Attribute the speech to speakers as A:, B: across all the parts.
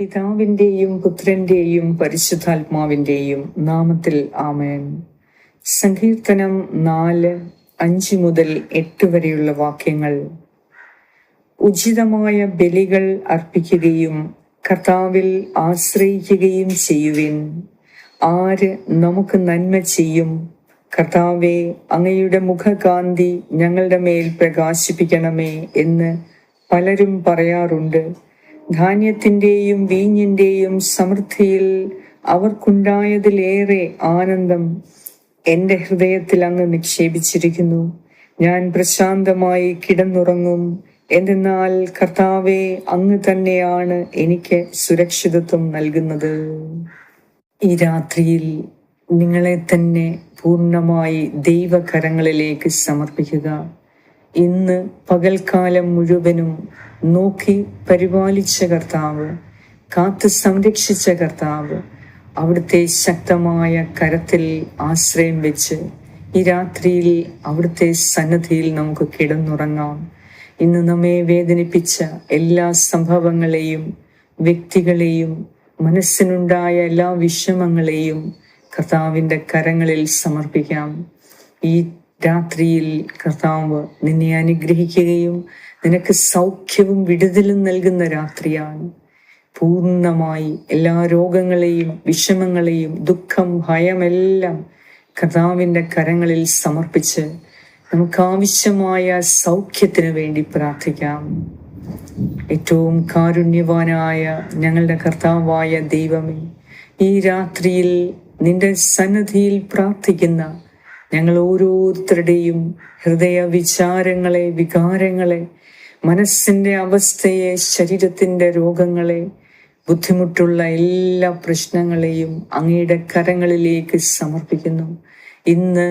A: പിതാവിന്റെയും പുത്രന്റെയും പരിശുദ്ധാത്മാവിന്റെയും നാമത്തിൽ ആമേൻ. സങ്കീർത്തനം നാല് അഞ്ച് മുതൽ എട്ട് വരെയുള്ള വാക്യങ്ങൾ. ഉചിതമായ ബലികൾ അർപ്പിക്കുകയും കർത്താവിൽ ആശ്രയിക്കുകയും ചെയ്യുവിൻ. ആര് നമുക്ക് നന്മ ചെയ്യും? കർത്താവെ അങ്ങയുടെ മുഖകാന്തി ഞങ്ങളുടെ മേൽ പ്രകാശിപ്പിക്കണമേ എന്ന് പലരും പറയാറുണ്ട്. ധാന്യത്തിന്റെയും വീഞ്ഞിന്റെയും സമൃദ്ധിയിൽ അവർക്കുണ്ടായതിലേറെ ആനന്ദം എന്റെ ഹൃദയത്തിൽ അങ്ങ് നിക്ഷേപിച്ചിരിക്കുന്നു. ഞാൻ പ്രശാന്തമായി കിടന്നുറങ്ങും. എന്തെന്നാൽ കർത്താവെ അങ്ങ് തന്നെയാണ് എനിക്ക് സുരക്ഷിതത്വം നൽകുന്നത്. ഈ രാത്രിയിൽ നിങ്ങളെ തന്നെ പൂർണമായി ദൈവകരങ്ങളിലേക്ക് സമർപ്പിക്കുക. ഇന്ന് പകൽക്കാലം മുഴുവനും നോക്കി പരിപാലിച്ച കർത്താവ് കാത്ത് സംരക്ഷിച്ച കർത്താവ് അവിടുത്തെ ശക്തമായ കരത്തിൽ ആശ്രയം വെച്ച് ഈ രാത്രിയിൽ അവിടുത്തെ സന്നദ്ധിയിൽ നമുക്ക് കിടന്നുറങ്ങാം. ഇന്ന് നമ്മെ വേദനിപ്പിച്ച എല്ലാ സംഭവങ്ങളെയും വ്യക്തികളെയും മനസ്സിനുണ്ടായ എല്ലാ വിഷമങ്ങളെയും കർത്താവിന്റെ കരങ്ങളിൽ സമർപ്പിക്കാം. ഈ രാത്രിയിൽ കർത്താവ് നിന്നെ അനുഗ്രഹിക്കുകയും നിനക്ക് സൗഖ്യവും വിടുതലും നൽകുന്ന രാത്രിയാണ്. പൂർണമായി എല്ലാ രോഗങ്ങളെയും വിഷമങ്ങളെയും ദുഃഖം ഭയമെല്ലാം കർത്താവിന്റെ കരങ്ങളിൽ സമർപ്പിച്ച് നമുക്ക് ആവശ്യമായ സൗഖ്യത്തിന് വേണ്ടി പ്രാർത്ഥിക്കാം. ഏറ്റവും കാരുണ്യവാനായ ഞങ്ങളുടെ കർത്താവായ ദൈവമേ ഈ രാത്രിയിൽ നിന്റെ സന്നദ്ധിയിൽ പ്രാർത്ഥിക്കുന്ന ഞങ്ങൾ ഓരോരുത്തരുടെയും ഹൃദയ വിചാരങ്ങളെ വികാരങ്ങളെ മനസ്സിന്റെ അവസ്ഥയെ ശരീരത്തിന്റെ രോഗങ്ങളെ ബുദ്ധിമുട്ടുള്ള എല്ലാ പ്രശ്നങ്ങളെയും അങ്ങയുടെ കരങ്ങളിലേക്ക് സമർപ്പിക്കുന്നു. ഇന്ന്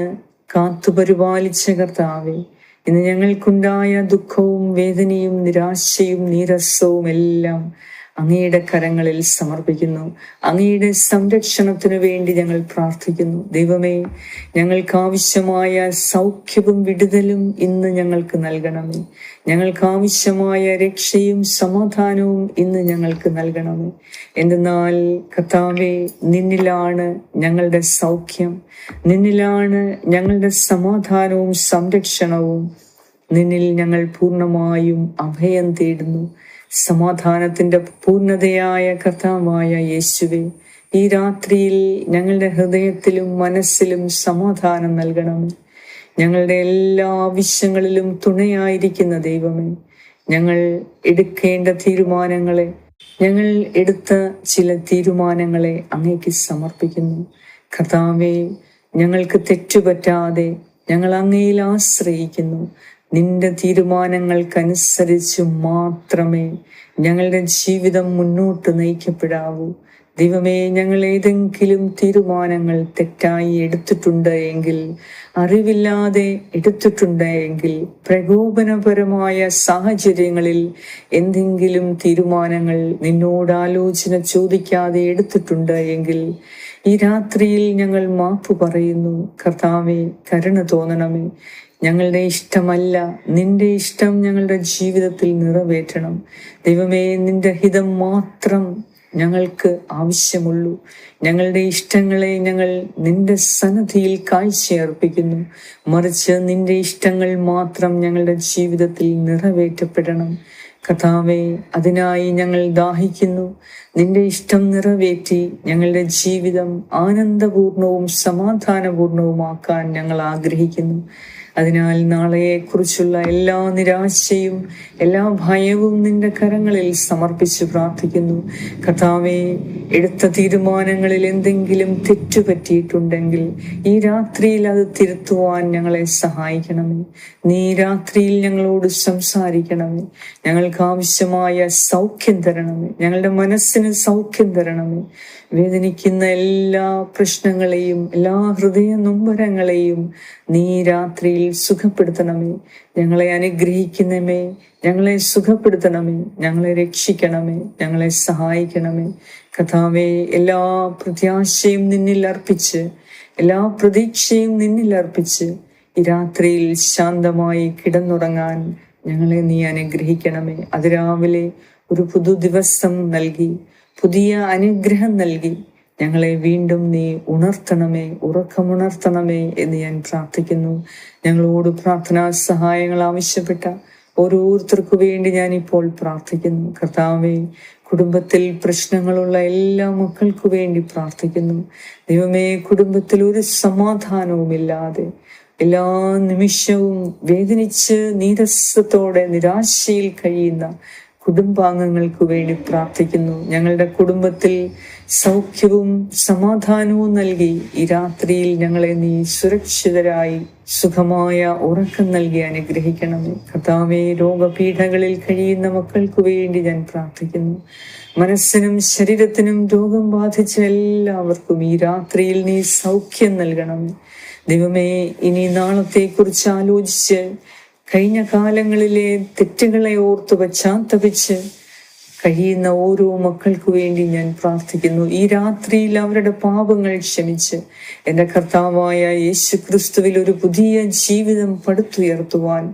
A: കാത്തുപരിപാലിച്ച കർത്താവെ ഇന്ന് ഞങ്ങൾക്കുണ്ടായ ദുഃഖവും വേദനയും നിരാശയും നീരസവും എല്ലാം അങ്ങയുടെ കരങ്ങളിൽ സമർപ്പിക്കുന്നു. അങ്ങയുടെ സംരക്ഷണത്തിനു വേണ്ടി ഞങ്ങൾ പ്രാർത്ഥിക്കുന്നു. ദൈവമേ ഞങ്ങൾക്ക് ആവശ്യമായ സൗഖ്യവും വിടുതലും ഇന്ന് ഞങ്ങൾക്ക് നൽകണമേ. ഞങ്ങൾക്ക് ആവശ്യമായ രക്ഷയും സമാധാനവും ഇന്ന് ഞങ്ങൾക്ക് നൽകണമേ. എന്തെന്നാൽ കർത്താവെ നിന്നിലാണ് ഞങ്ങളുടെ സൗഖ്യം. നിന്നിലാണ് ഞങ്ങളുടെ സമാധാനവും സംരക്ഷണവും. നിന്നിൽ ഞങ്ങൾ പൂർണമായും അഭയം തേടുന്നു. സമാധാനത്തിന്റെ പൂർണതയായ കർത്താവായ യേശുവെ ഈ രാത്രിയിൽ ഞങ്ങളുടെ ഹൃദയത്തിലും മനസ്സിലും സമാധാനം നൽകണം. ഞങ്ങളുടെ എല്ലാ ആവശ്യങ്ങളിലും തുണയായിരിക്കുന്ന ദൈവമേ ഞങ്ങൾ എടുക്കേണ്ട തീരുമാനങ്ങളെ ഞങ്ങൾ എടുത്ത ചില തീരുമാനങ്ങളെ അങ്ങേക്ക് സമർപ്പിക്കുന്നു. കർത്താവെ ഞങ്ങൾക്ക് തെറ്റുപറ്റാതെ ഞങ്ങൾ അങ്ങയിൽ ആശ്രയിക്കുന്നു. നിന്റെ തീരുമാനങ്ങൾക്കനുസരിച്ച് മാത്രമേ ഞങ്ങളുടെ ജീവിതം മുന്നോട്ട് നയിക്കപ്പെടാവൂ. ദൈവമേ ഞങ്ങൾ ഏതെങ്കിലും തീരുമാനങ്ങൾ തെറ്റായി എടുത്തിട്ടുണ്ട് എങ്കിൽ അറിവില്ലാതെ എടുത്തിട്ടുണ്ട് എങ്കിൽ പ്രകോപനപരമായ സാഹചര്യങ്ങളിൽ എന്തെങ്കിലും തീരുമാനങ്ങൾ നിന്നോട് ആലോചന ചോദിക്കാതെ എടുത്തിട്ടുണ്ട് എങ്കിൽ ഈ രാത്രിയിൽ ഞങ്ങൾ മാപ്പ് പറയുന്നു കർത്താവെ കരുണ തോന്നണമേ. ഞങ്ങളുടെ ഇഷ്ടമല്ല നിന്റെ ഇഷ്ടം ഞങ്ങളുടെ ജീവിതത്തിൽ നിറവേറ്റണം. ദൈവമേ നിന്റെ ഹിതം മാത്രം ഞങ്ങൾക്ക് ആവശ്യമുള്ളൂ. ഞങ്ങളുടെ ഇഷ്ടങ്ങളെ ഞങ്ങൾ നിന്റെ സന്നദ്ധിയിൽ കാഴ്ചയർപ്പിക്കുന്നു. മറിച്ച് നിന്റെ ഇഷ്ടങ്ങൾ മാത്രം ഞങ്ങളുടെ ജീവിതത്തിൽ നിറവേറ്റപ്പെടണം. കഥാവെ അതിനായി ഞങ്ങൾ ദാഹിക്കുന്നു. നിന്റെ ഇഷ്ടം നിറവേറ്റി ഞങ്ങളുടെ ജീവിതം ആനന്ദപൂർണവും സമാധാനപൂർണവുമാക്കാൻ ഞങ്ങൾ ആഗ്രഹിക്കുന്നു. അതിനാൽ നാളെയെക്കുറിച്ചുള്ള എല്ലാ നിരാശയും എല്ലാ ഭയവും നിന്റെ കരങ്ങളിൽ സമർപ്പിച്ച് പ്രാർത്ഥിക്കുന്നു. കഥാവെ എടുത്ത തീരുമാനങ്ങളിൽ എന്തെങ്കിലും തെറ്റുപറ്റിയിട്ടുണ്ടെങ്കിൽ ഈ രാത്രിയിൽ അത് തിരുത്തുവാൻ ഞങ്ങളെ സഹായിക്കണമേ. നീ രാത്രിയിൽ ഞങ്ങളോട് സംസാരിക്കണമേ. ഞങ്ങൾക്ക് ആവശ്യമായ സൗഖ്യം തരണമേ. ഞങ്ങളുടെ മനസ്സിന് സൗഖ്യം തരണമേ. വേദനിക്കുന്ന എല്ലാ പ്രശ്നങ്ങളെയും എല്ലാ ഹൃദയ നൊമ്പരങ്ങളെയും നീ രാത്രിയിൽ സുഖപ്പെടുത്തണമേ. ഞങ്ങളെ അനുഗ്രഹിക്കണമേ. ഞങ്ങളെ സുഖപ്പെടുത്തണമേ. ഞങ്ങളെ രക്ഷിക്കണമേ. ഞങ്ങളെ സഹായിക്കണമേ. കഥാവെ എല്ലാ പ്രത്യാശയും നിന്നിൽ അർപ്പിച്ച് എല്ലാ പ്രതീക്ഷയും നിന്നിൽ അർപ്പിച്ച് രാത്രിയിൽ ശാന്തമായി കിടന്നുറങ്ങാൻ ഞങ്ങളെ നീ അനുഗ്രഹിക്കണമേ. അതിരാവിലെ ഒരു പുതു ദിവസം നൽകി പുതിയ അനുഗ്രഹം നൽകി ഞങ്ങളെ വീണ്ടും നീ ഉണർത്തണമേ ഉറക്കമുണർത്തണമേ എന്ന് ഞാൻ പ്രാർത്ഥിക്കുന്നു. ഞങ്ങളോട് പ്രാർത്ഥനാ സഹായങ്ങൾ ആവശ്യപ്പെട്ട ഓരോരുത്തർക്കു വേണ്ടി ഞാൻ ഇപ്പോൾ പ്രാർത്ഥിക്കുന്നു. കർത്താവെ കുടുംബത്തിൽ പ്രശ്നങ്ങളുള്ള എല്ലാ മക്കൾക്കു വേണ്ടി പ്രാർത്ഥിക്കുന്നു. ദൈവമേ കുടുംബത്തിൽ ഒരു സമാധാനവുമില്ലാതെ എല്ലാ നിമിഷവും വേദനിച്ച് നീരസത്തോടെ നിരാശയിൽ കഴിയുന്ന കുടുംബാംഗങ്ങൾക്ക് വേണ്ടി പ്രാർത്ഥിക്കുന്നു. ഞങ്ങളുടെ കുടുംബത്തിൽ സൗഖ്യവും സമാധാനവും നൽകി ഈ രാത്രിയിൽ ഞങ്ങളെ നീ സുരക്ഷിതരായി സുഖമായ ഉറക്കം നൽകി അനുഗ്രഹിക്കണമേ. കർത്താവെ രോഗപീഠകളിൽ കഴിയുന്ന മക്കൾക്ക് വേണ്ടി ഞാൻ പ്രാർത്ഥിക്കുന്നു. മനസ്സിനും ശരീരത്തിനും രോഗം ബാധിച്ച എല്ലാവർക്കും ഈ രാത്രിയിൽ നീ സൗഖ്യം നൽകണം ദൈവമേ ഇനി നാളത്തെക്കുറിച്ച് ആലോചിച്ച് കഴിഞ്ഞ കാലങ്ങളിലെ തെറ്റുകളെ ഓർത്ത് പശ്ചാത്തപിച്ച് കഴിയുന്ന ഓരോ മക്കൾക്കു വേണ്ടി ഞാൻ പ്രാർത്ഥിക്കുന്നു. ഈ രാത്രിയിൽ അവരുടെ പാപങ്ങൾ ക്ഷമിച്ച് എന്റെ കർത്താവായ യേശു ക്രിസ്തുവിൽ ഒരു പുതിയ ജീവിതം പടുത്തുയർത്തുവാൻ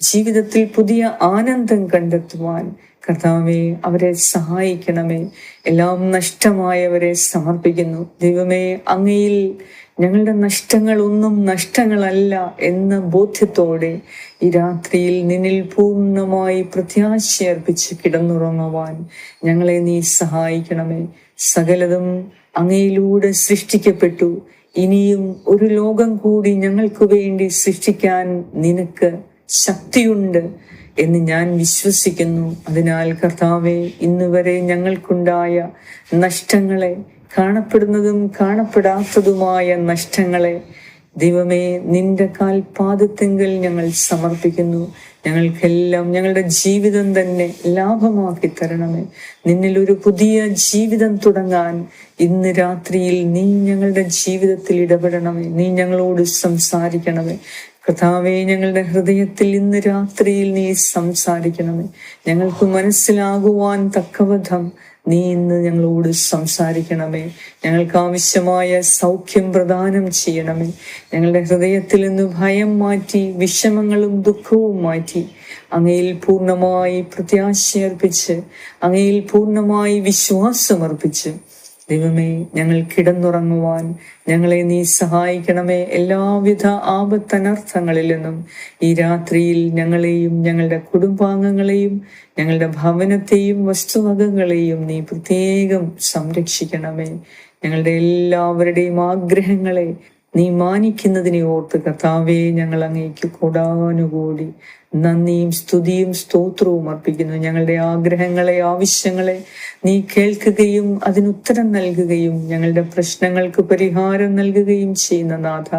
A: ജീവിതത്തിൽ പുതിയ ആനന്ദം കണ്ടെത്തുവാൻ കർത്താവെ അവരെ സഹായിക്കണമേ. എല്ലാം നഷ്ടമായവരെ സമർപ്പിക്കുന്നു. ദൈവമേ അങ്ങയിൽ ഞങ്ങളുടെ നഷ്ടങ്ങൾ ഒന്നും നഷ്ടങ്ങളല്ല എന്ന ബോധ്യത്തോടെ ഈ രാത്രിയിൽ നിന്നിൽ പൂർണമായി പ്രത്യാശയർപ്പിച്ച് കിടന്നുറങ്ങുവാൻ ഞങ്ങളെ നീ സഹായിക്കണമേ. സകലതും അങ്ങയിലൂടെ സൃഷ്ടിക്കപ്പെട്ടു. ഇനിയും ഒരു ലോകം കൂടി ഞങ്ങൾക്ക് വേണ്ടി സൃഷ്ടിക്കാൻ നിനക്ക് ശക്തിയുണ്ട്. എന്ന് ഞാൻ വിശ്വസിക്കുന്നു. അതിനാൽ കർത്താവെ ഇന്ന് വരെ ഞങ്ങൾക്കുണ്ടായ നഷ്ടങ്ങളെ കാണപ്പെടുന്നതും കാണപ്പെടാത്തതുമായ നഷ്ടങ്ങളെ ദൈവമേ നിന്റെ കാൽപാദത്തെങ്കിൽ ഞങ്ങൾ സമർപ്പിക്കുന്നു. ഞങ്ങൾക്കെല്ലാം ഞങ്ങളുടെ ജീവിതം തന്നെ ലാഭമാക്കി തരണമേ. നിന്നിൽ ഒരു പുതിയ ജീവിതം തുടങ്ങാൻ ഇന്ന് രാത്രിയിൽ നീ ഞങ്ങളുടെ ജീവിതത്തിൽ ഇടപെടണമേ. നീ ഞങ്ങളോട് സംസാരിക്കണമേ. കഥാവെ ഞങ്ങളുടെ ഹൃദയത്തിൽ ഇന്ന് രാത്രിയിൽ നീ സംസാരിക്കണമേ. ഞങ്ങൾക്ക് മനസ്സിലാകുവാൻ തക്കവധം നീ ഇന്ന് ഞങ്ങളോട് സംസാരിക്കണമേ. ഞങ്ങൾക്ക് ആവശ്യമായ സൗഖ്യം പ്രദാനം ചെയ്യണമേ. ഞങ്ങളുടെ ഹൃദയത്തിൽ നിന്ന് ഭയം മാറ്റി വിഷമങ്ങളും ദുഃഖവും മാറ്റി അങ്ങയിൽ പൂർണമായി പ്രത്യാശയർപ്പിച്ച് അങ്ങയിൽ പൂർണമായി വിശ്വാസമർപ്പിച്ച് ദൈവമേ ഞങ്ങൾ കിടന്നുറങ്ങുവാൻ ഞങ്ങളെ നീ സഹായിക്കണമേ. എല്ലാവിധ ആപത്തനർത്ഥങ്ങളിൽ നിന്നും ഈ രാത്രിയിൽ ഞങ്ങളെയും ഞങ്ങളുടെ കുടുംബാംഗങ്ങളെയും ഞങ്ങളുടെ ഭവനത്തെയും വസ്തുവകങ്ങളെയും നീ പ്രത്യേകം സംരക്ഷിക്കണമേ. ഞങ്ങളുടെ എല്ലാവരുടെയും ആഗ്രഹങ്ങളെ നീ മാനിക്കുന്നതിനെ ഓർത്ത് കർത്താവേ ഞങ്ങൾ അങ്ങേക്ക് കൂടാനുകൂടി നന്ദിയും സ്തുതിയും സ്തോത്രവും അർപ്പിക്കുന്നു. ഞങ്ങളുടെ ആഗ്രഹങ്ങളെ ആവശ്യങ്ങളെ നീ കേൾക്കുകയും അതിനുത്തരം നൽകുകയും ഞങ്ങളുടെ പ്രശ്നങ്ങൾക്ക് പരിഹാരം നൽകുകയും ചെയ്യുന്ന നാഥ.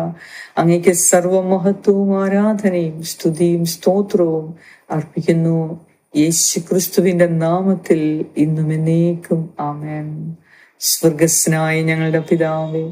A: അങ്ങേക്ക് സർവമഹത്വവും ആരാധനയും സ്തുതിയും സ്തോത്രവും അർപ്പിക്കുന്നു. യേശു ക്രിസ്തുവിന്റെ നാമത്തിൽ ഇന്നും എന്നേക്കും ആമേൻ. സ്വർഗസ്നായ ഞങ്ങളുടെ പിതാവേ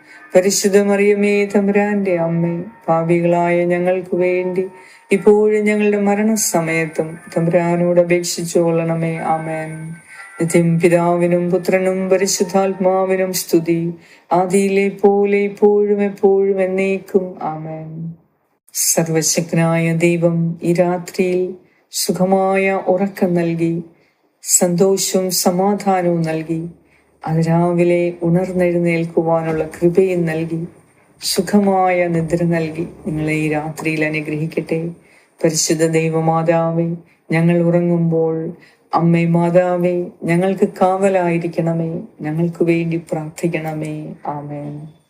A: പരിശുദ്ധ മറിയമേ തമ്പുരാന്റെ അമ്മേ പാപികളായ ഞങ്ങൾക്ക് വേണ്ടി ഇപ്പോഴും ഞങ്ങളുടെ മരണസമയത്തും തമ്പുരാനോട് അപേക്ഷിച്ചു കൊള്ളണമേ. ആമേൻ. നിത്യം പിതാവിനും പുത്രനും പരിശുദ്ധാത്മാവിനും സ്തുതി. ആദിയിലെ പോലെ ഇപ്പോഴും എപ്പോഴും എന്നേക്കും. ആമേൻ. സർവശക്തനായ ദൈവം ഈ രാത്രിയിൽ സുഖമായ ഉറക്കം നൽകി സന്തോഷവും സമാധാനവും നൽകി അതിരാവിലെ ഉണർന്നെഴുന്നേൽക്കുവാനുള്ള കൃപയും നൽകി സുഖമായ നിദ്ര നൽകി നിങ്ങളെ ഈ രാത്രിയിൽ അനുഗ്രഹിക്കട്ടെ. പരിശുദ്ധ ദൈവമാതാവേ ഞങ്ങൾ ഉറങ്ങുമ്പോൾ അമ്മേ മാതാവേ ഞങ്ങൾക്ക് കാവലായിരിക്കണമേ ഞങ്ങൾക്ക് വേണ്ടി പ്രാർത്ഥിക്കണമേ. ആമേൻ.